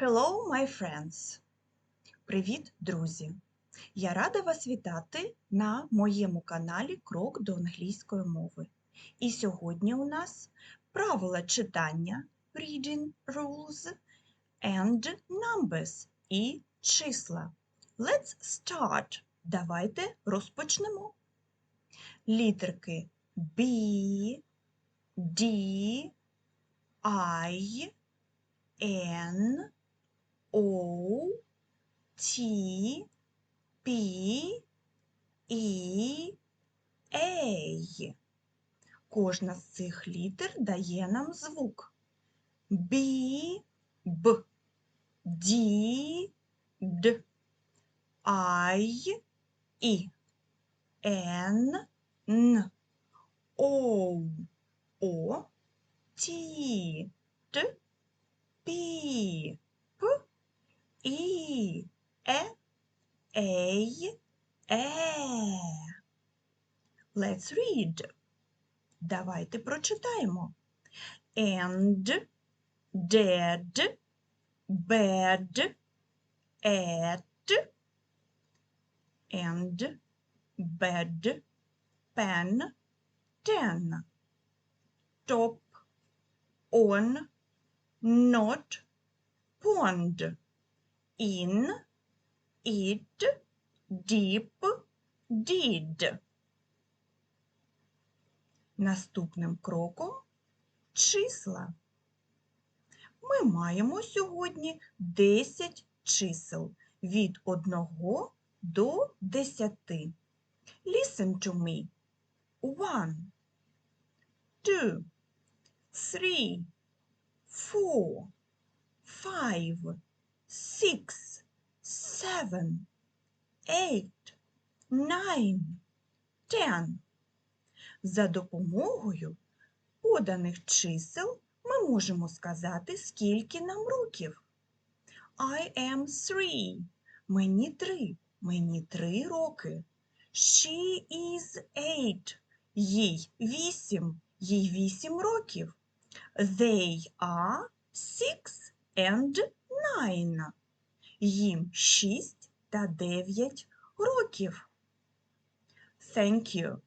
Hello, my friends! Привіт, друзі! Я рада вас вітати на моєму каналі Крок до англійської мови. І сьогодні у нас правила читання Reading Rules and Numbers і числа. Let's start! Давайте розпочнемо. Літерки B, D, I, N, O, T, P, E, A. Кожна з цих літер дає нам звук. B, Б, D, Д, I, І, N, Н, О, О, Т, Т, П, І, Е, Ей, Е. Let's read. Давайте прочитаємо. And, dead, bed, at, and, bed, pen, ten. Top, on, not, pond, in, it, deep, did. Наступним кроком числа. Ми маємо сьогодні 10 чисел від 1 до 10. Listen to me. One, two, three, four, five, six, seven, eight, nine, ten. За допомогою поданих чисел ми можемо сказати, скільки нам років. I am three. Мені три. Мені три роки. She is eight. Їй вісім. Їй вісім років. They are six and nine. Їм шість та дев'ять років. Thank you.